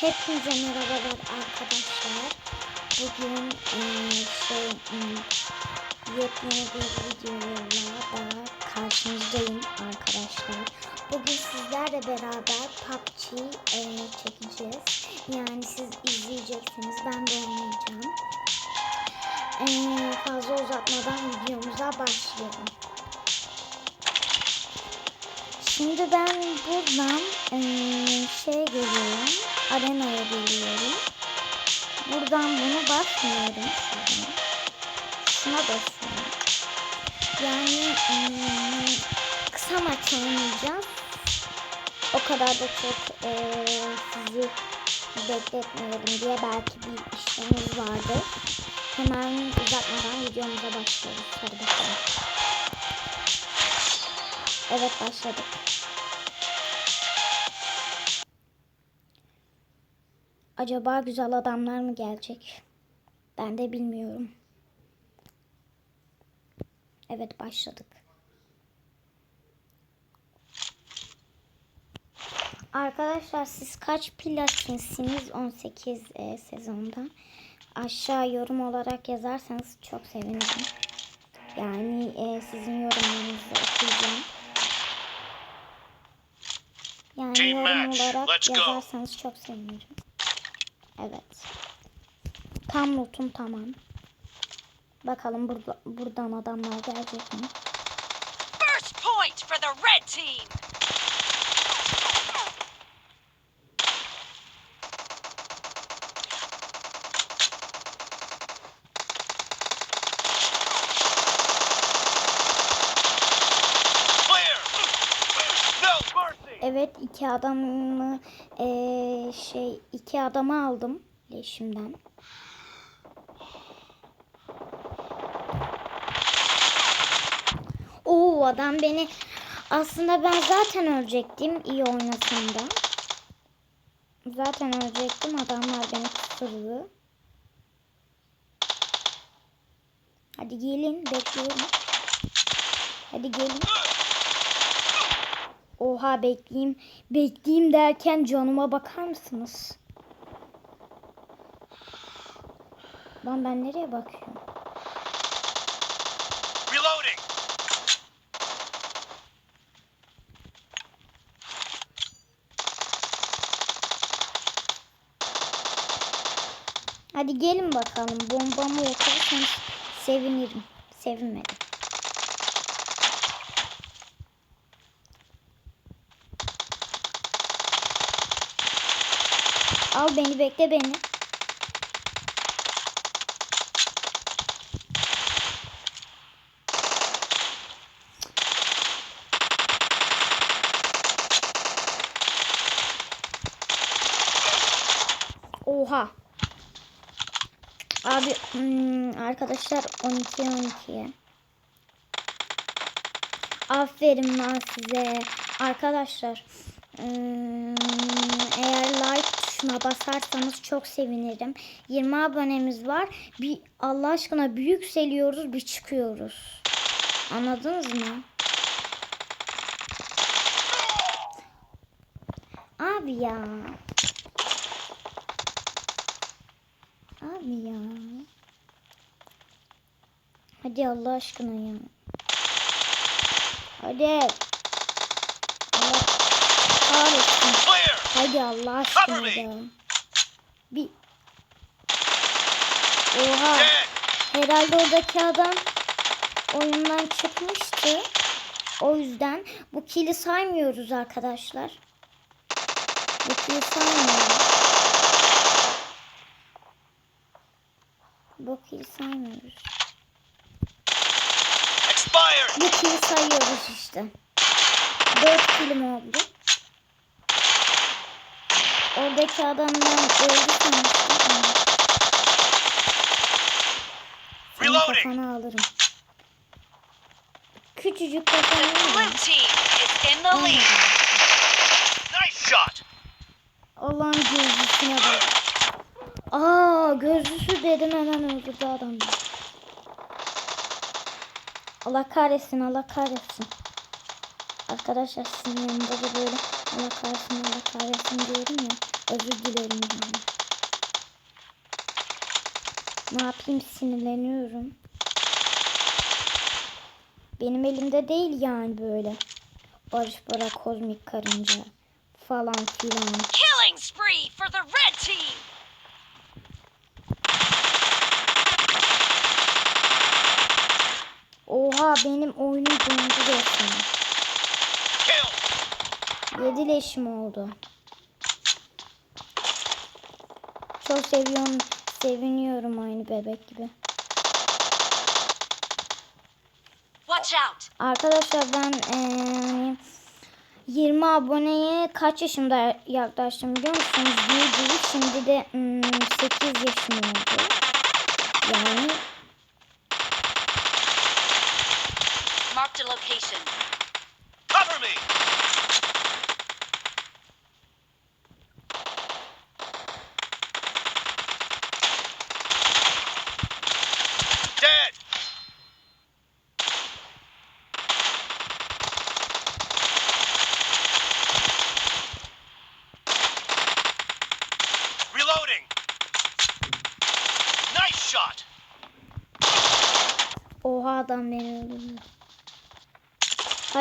Hepinize merhabalar arkadaşlar. Bugün eee, şey hmm, yepyeni bir videoyla daha karşınızdayım arkadaşlar. Bugün sizlerle beraber PUBG eee, çekeceğiz. Yani siz izleyeceksiniz, ben de oynayacağım. Eee, fazla uzatmadan videomuza başlayalım. Şimdi ben buradan eee, şey geliyorum. Arenaya geliyorum. Buradan bunu basmıyorum. Şuna, Şuna basıyorum. Yani eee, kısa maç oynayacağız. O kadar da çok eee, sizi bekletmeyelim diye belki bir işlemimiz vardır. Hemen uzatmadan videomuza başlıyoruz. Hadi. Evet başladık. Acaba güzel adamlar mı gelecek? Ben de bilmiyorum. Evet başladık. Arkadaşlar siz kaç platinsiniz 18 e, sezonda? Aşağı yorum olarak yazarsanız çok sevinirim. Yani e, sizin yorumlarınızı okuyacağım. Yani yorum olarak yazarsanız çok sevinirim. Evet. Tam notum tamam. Bakalım burada, buradan adamlar gelecek mi? First point for the red team. İki adamı eee, şey iki adamı aldım leşimden. Oo adam beni aslında ben zaten ölecektim iyi oynasam da. Zaten ölecektim adamlar beni kısırdı. Hadi gelin bekliyorum. Hadi gelin. Oha bekleyeyim. Bekleyeyim derken canıma bakar mısınız? Lan ben nereye bakıyorum? Reloading! Hadi gelin bakalım. Bombamı okursanız sevinirim. Sevinmedim. Al beni bekle beni. Oha. Abi hmm, arkadaşlar 12 12'ye. Aferin lan size. Arkadaşlar hmm, tuşuna basarsanız çok sevinirim. 20 abonemiz var. Bir Allah aşkına bir yükseliyoruz bir çıkıyoruz. Anladınız mı? Abi ya. Abi ya. Hadi Allah aşkına ya. Hadi. Allah kahretsin. Hadi Allah aşkına ya. Bir. Oha. Herhalde oradaki adam oyundan çıkmıştı. O yüzden bu kili saymıyoruz arkadaşlar. Bu kili saymıyoruz. Bu kili saymıyoruz. Bu kili sayıyoruz işte. 4 kilim oldu. Oradaki adam ben öldü sanmıştım. Senin kafanı alırım. Küçücük kafanı alırım. Allah'ın gözlüsüne bak. Aa gözlüsü dedim hemen öldürdü adam. beni. Allah kahretsin Allah kahretsin. Arkadaşlar sizin yanında da böyle Allah kahretsin Allah kahretsin diyorum ya. Özür dilerim. yani. Ne yapayım sinirleniyorum. Benim elimde değil yani böyle. Barış Bara kozmik karınca falan filan. Killing spree for the red team. Oha benim oyunum dondu resmen. Yedi leşim oldu. Çok seviyorum, seviniyorum aynı bebek gibi. Watch out. Arkadaşlar ben eee 20 aboneye kaç yaşımda yaklaştım biliyor musunuz? Değil, şimdi de hmm, 8 yaşım oldu. Yani Marked a location. Cover me. Dead. Reloading. Nice shot. oha adam beni öldürdü.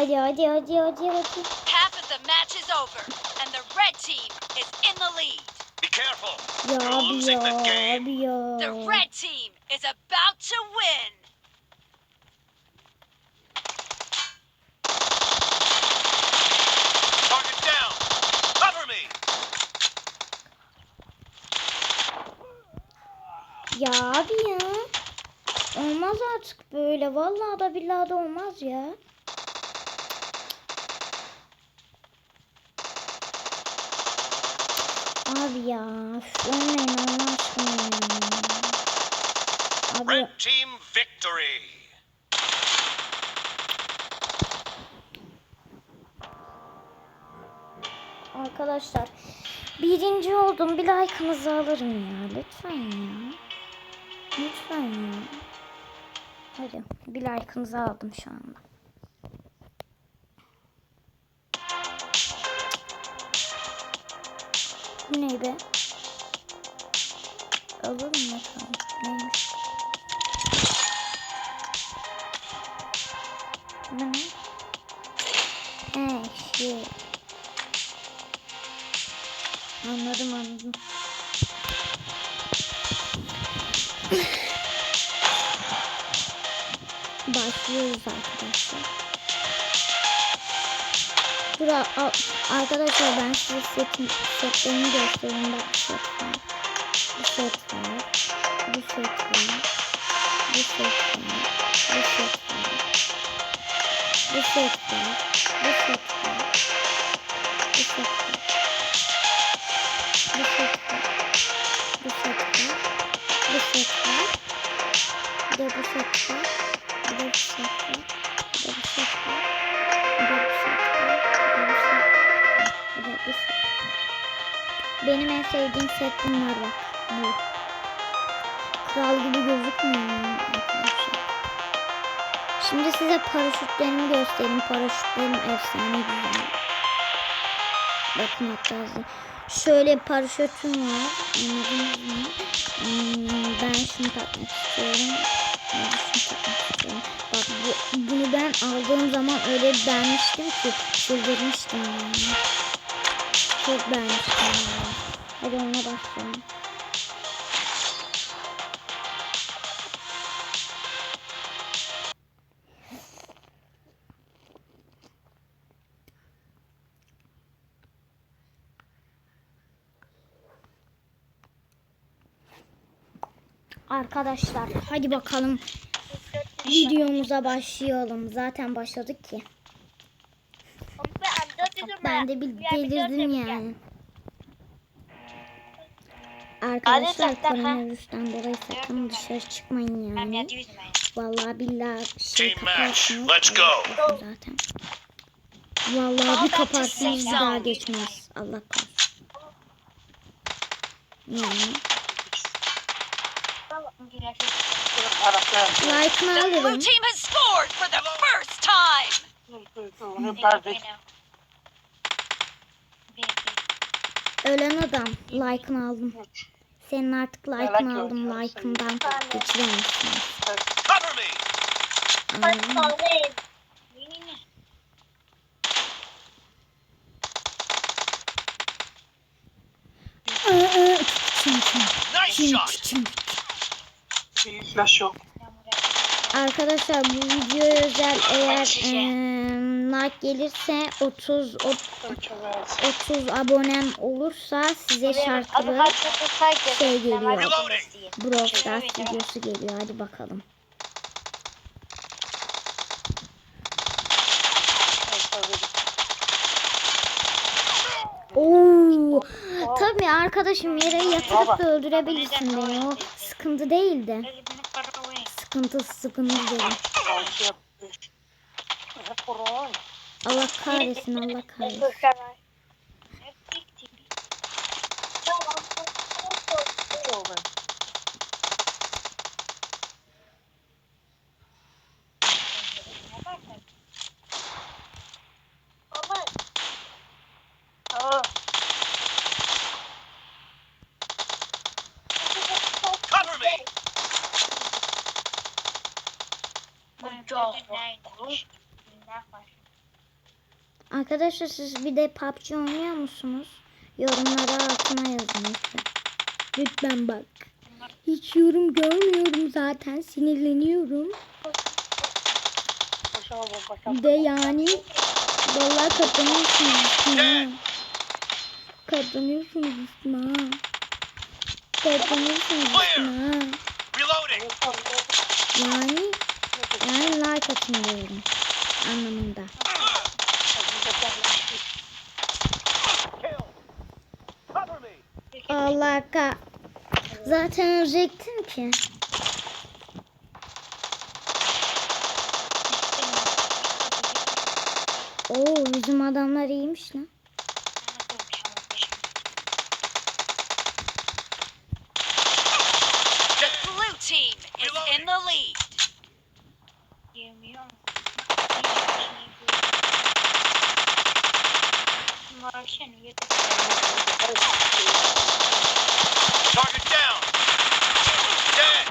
Hadi hadi hadi hadi hadi. Half of the match is over, and the red team is in the lead. Be careful. Ya You're abi losing ya the game. abi ya. The red team is about to win. Target down. Cover me. Ya abi ya. Olmaz artık böyle. Vallahi da billahi de olmaz ya. Abi ya. Ölmeyin Allah aşkına ya. Abi Red team victory. arkadaşlar. Birinci oldum. Bir like'ınızı alırım ya. Lütfen ya. Lütfen ya. Hadi bir like'ınızı aldım şu anda. Bu ne be? Alır mı bakalım? Neymiş? Ne? He şey. Anladım anladım. Başlıyoruz arkadaşlar. Dur a- a- arkadaşlar ben size setin, setlerimi göstereyim. Bak bu set var. Bu set var. Bu set var. Bu set var. Bu set var. Bu set var. Bu set var. Sevdiğim set bunlar bak. Bu. Kral gibi gözükmüyor? Şimdi size paraşütlerimi göstereyim. Paraşütlerim efsane güzel. Bakın hatta. Şöyle paraşütüm var. Anladınız mı? Hmm, ben şunu takmak istiyorum. Ben şunu takmak istiyorum. Bak bu, bunu ben aldığım zaman öyle beğenmiştim ki çıldırmıştım yani. Çok beğenmiştim yani. Hadi ona başlayalım. Arkadaşlar hadi bakalım videomuza başlayalım. Zaten başladık ki. Ben de bir delirdim yani. Arkadaşlar koronavirüsten dolayı sakın dışarı çıkmayın yani. Vallahi billahi şey kaparsınız. Zaten. Vallahi bir kaparsınız bir daha geçmez. Allah korusun. Yani. Like'ını alırım. team has scored for the first time. Ölen adam. Like'ını aldım. Senin artık like'ını Like aldım. Like'ından. Cover me. Nice shot. Flash yok. Arkadaşlar bu videoya özel eğer eee, like gelirse 30 o- Evet. 30 abonem olursa size şarkılı şey geliyor. Stars videosu geliyor. Hadi bakalım. Oo. Tabii arkadaşım yere yatırıp da öldürebilirsin beni. O sıkıntı değildi. Sıkıntı sıkıntı oran. Allah kahretsin Allah kahretsin. Yok ben. Cover me. Arkadaşlar siz bir de PUBG oynuyor musunuz? Yorumlara altına yazın lütfen. Lütfen bak. Hiç yorum görmüyorum zaten sinirleniyorum. De yani vallahi katlanıyorsunuz üstüne. Katlanıyorsunuz üstüne. Katlanıyorsunuz üstüne. Yani yani like atın diyorum anlamında. Allah ka. Zaten ölecektim ki. Oo bizim adamlar iyiymiş lan. The blue team is in the lead. Target down. Dead.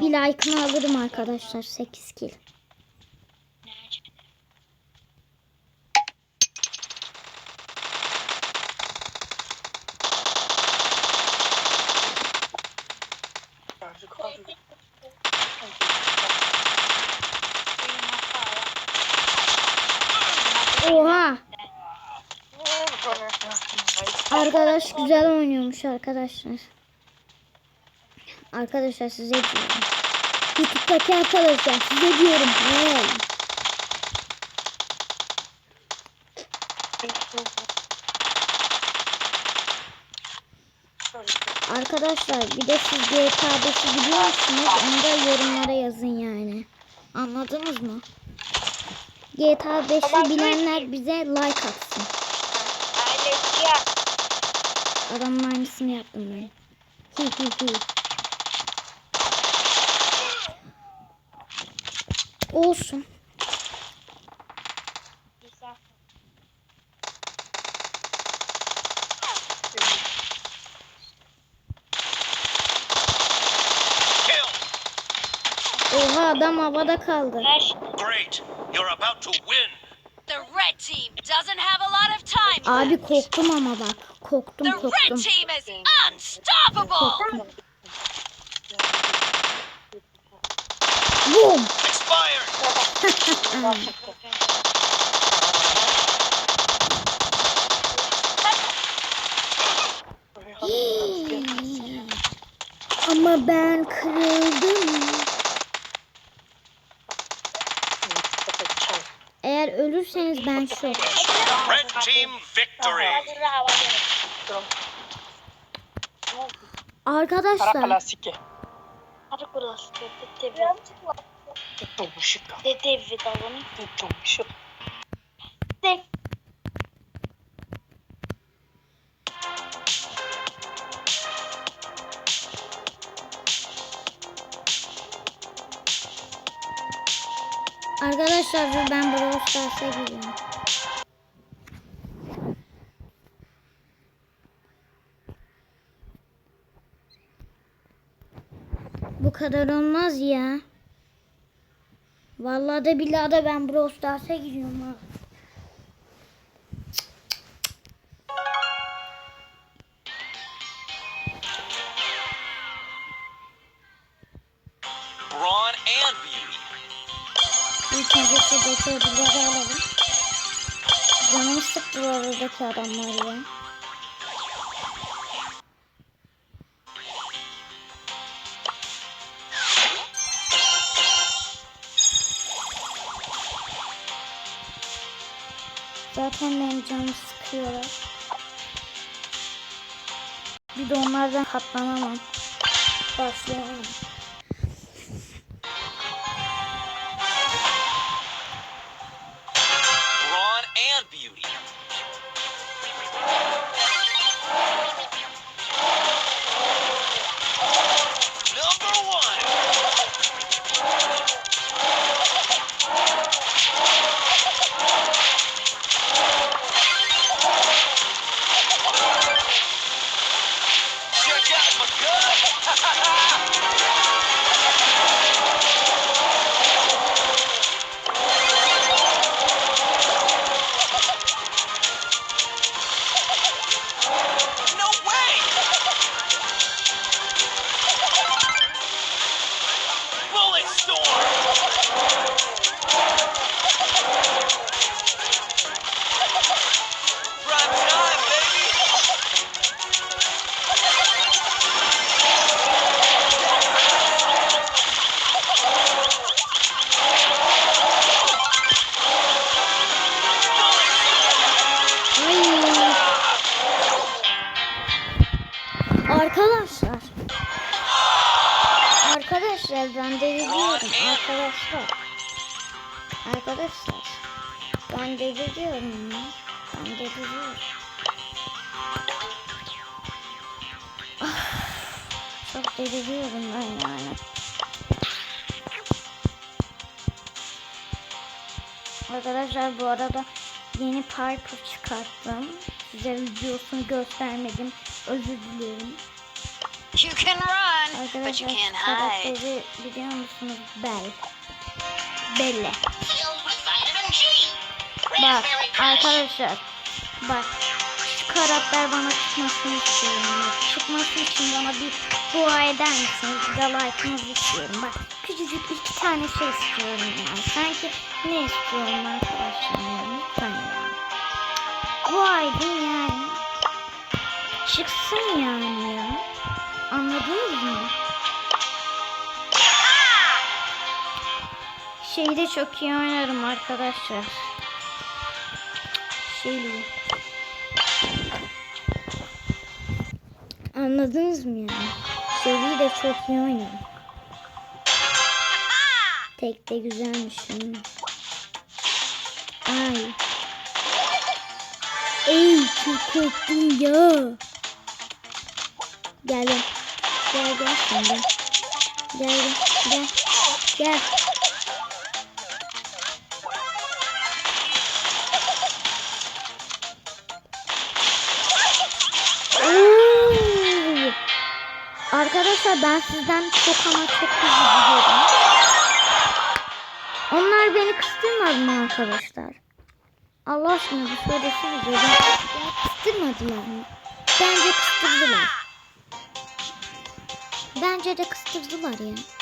Bir like'ını alırım arkadaşlar 8 kill. Oha! Arkadaş güzel oynuyormuş arkadaşlar. Arkadaşlar size diyorum. YouTube'daki arkadaşlar size diyorum. Hey. Arkadaşlar bir de siz GTA 5'i biliyor musunuz? Onu da yorumlara yazın yani. Anladınız mı? GTA 5'i bilenler bize like atsın. Adamın aynısını yaptım ben. Hi hi hi. Olsun. Oha adam havada kaldı. Great. You're about to win. The red team doesn't have a lot of time Abi left. korktum ama bak. Korktum The red korktum. team is unstoppable. Boom. Ama ben kırıldım. Eğer ölürseniz ben şok. Red team victory. Para Arkadaşlar Dolmuşuk. Dede vedalanıp dolmuşuk. De. Arkadaşlar ben Brawl Stars'a gidiyorum. Bu kadar olmaz ya. Vallahi de billahi de ben Brawl Stars'a giriyorum ha. Zaten benim canımı sıkıyorlar. Bir de onlardan katlanamam. Başlayamam. Deliriyorum. Ah, Çok deliriyorum ben yani. Arkadaşlar bu arada yeni Piper çıkarttım. Size videosunu göstermedim. Özür dilerim. You can run, but you Arkadaşlar can't hide. biliyor musunuz? Bell. Belle. Bak arkadaşlar. Bak. Şu karakter bana çıkmasını istiyorum. Bak, Çıkması için bana bir dua eder misiniz? Bir de like'ınızı istiyorum. Bak küçücük iki tane şey istiyorum yani. Sanki ne istiyorum arkadaşlar. Lütfen yani. Dua edin yani. Çıksın yani ya. Anladınız mı? Şeyi de çok iyi oynarım arkadaşlar. Şeyi. Anladınız mı yani? Şeyi de çok iyi oynarım. Tek de güzelmiş. Ay. Ey çok korktum ya. Gel gel. Gel gel sen gel. Gel gel. Gel. Arkadaşlar ben sizden çok ama çok hızlı. Onlar beni kıstırmadı mı arkadaşlar? Allah aşkına bir söylesenize. Ben, beni kıstırmadılar mı? Bence kıstırdılar. Bence de kıstırdılar ya. Ne?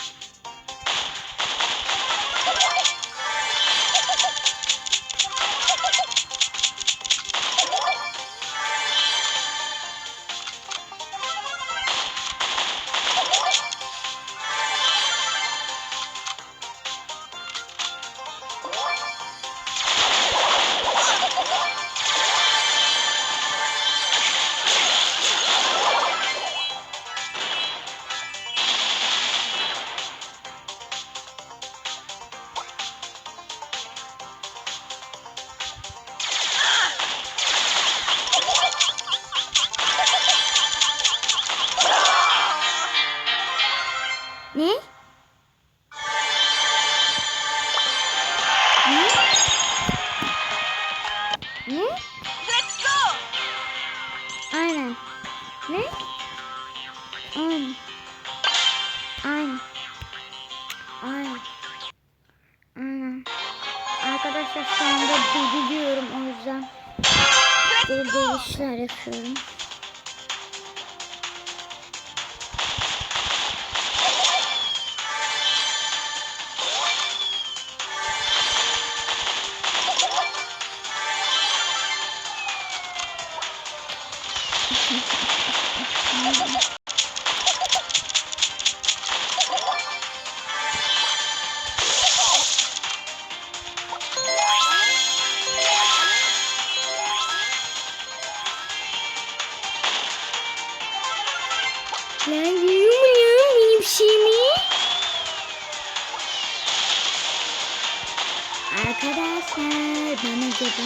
işler yapıyorum.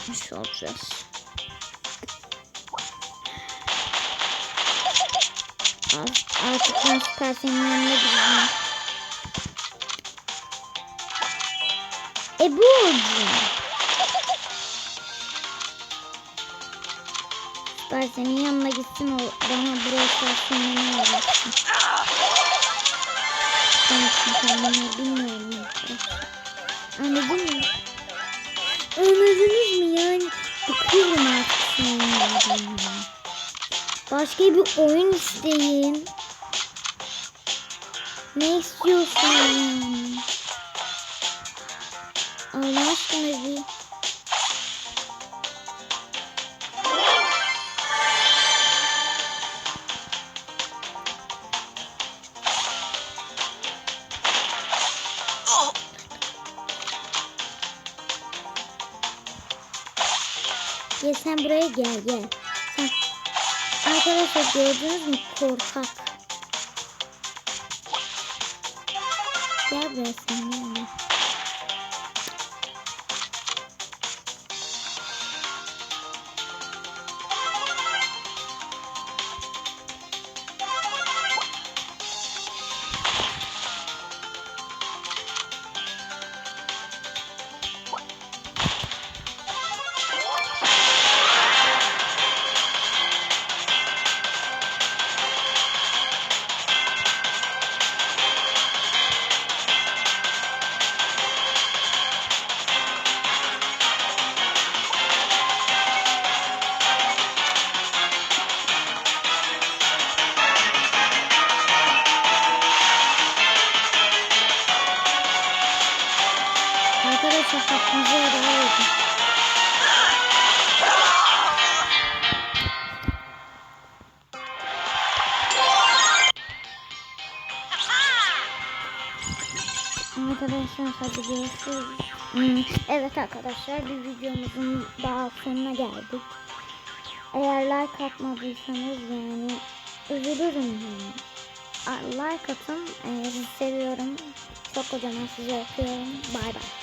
etmiş olacağız. Ar- Artık ben Süper senin yanına gideceğim. E bu oldu. Süper senin yanına gitsin o bana buraya Stars'ın öğretsin. Ben çünkü kendimi bilmiyorum. Anladın mı? Anladınız mı yani? Bıkıyorum artık Başka bir oyun isteyin. Ne istiyorsun? Allah aşkına bir... Gel sen buraya gel gel. Sen... Arkadaşlar gördünüz mü korkak. Gel buraya sen gel. Hadi görüşürüz. Hmm, Evet arkadaşlar bir videomuzun daha sonuna geldik. Eğer like atmadıysanız yani üzülürüm yani. Like atın. Ee, seviyorum. Çok kocaman sizi öpüyorum. Bay bay.